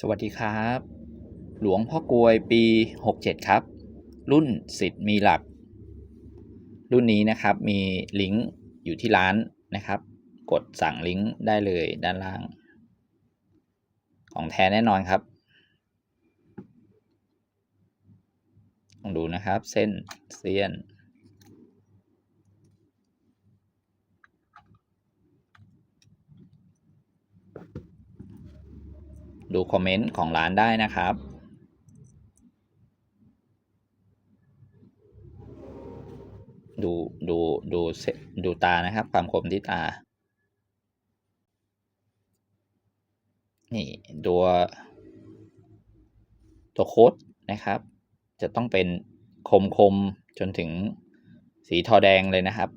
สวัสดีครับ หลวงพ่อกลวยปี 67 ครับ รุ่นสิทธิ์มีหลัก รุ่นนี้นะครับมีลิงก์อยู่ที่ร้านนะครับ กดสั่งลิงก์ได้เลยด้านล่าง ของแท้แน่นอนครับลองดูนะครับ เส้นเซียน ดูคอมเมนต์ของร้านได้นะครับ ดูดูดูเซดูตานะครับ ความคมที่ตา นี่ตัวตัวโค้ดนะครับ จะต้องเป็นคมคมจนถึงสีทอแดงเลยนะครับ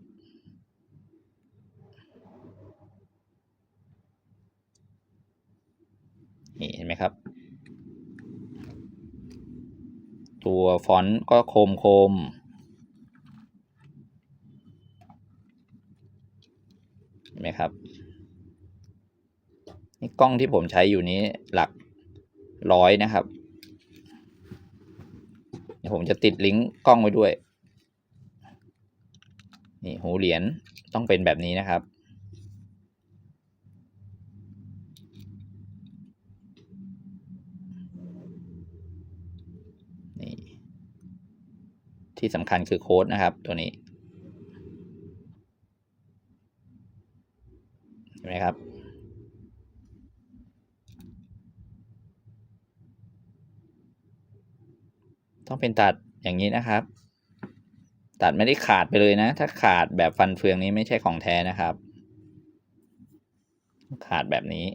นี่เห็นไหมครับ ตัวฟอนต์ก็โคมโคมเห็นไหมครับ นี่กล้องที่ผมใช้อยู่นี้หลักร้อยนะครับเดี๋ยวผมจะติดลิงก์กล้องไว้ด้วย นี่หูเหรียญต้องเป็นแบบนี้นะครับ นี่ ที่สำคัญคือโค้ดนะครับ ตัวนี้เห็นไหมครับ ต้องเป็นตัดอย่างนี้นะครับ ตัดไม่ได้ขาดไปเลยนะ ถ้าขาดแบบฟันเฟืองนี้ไม่ใช่ของแท้นะครับ ขาดแบบนี้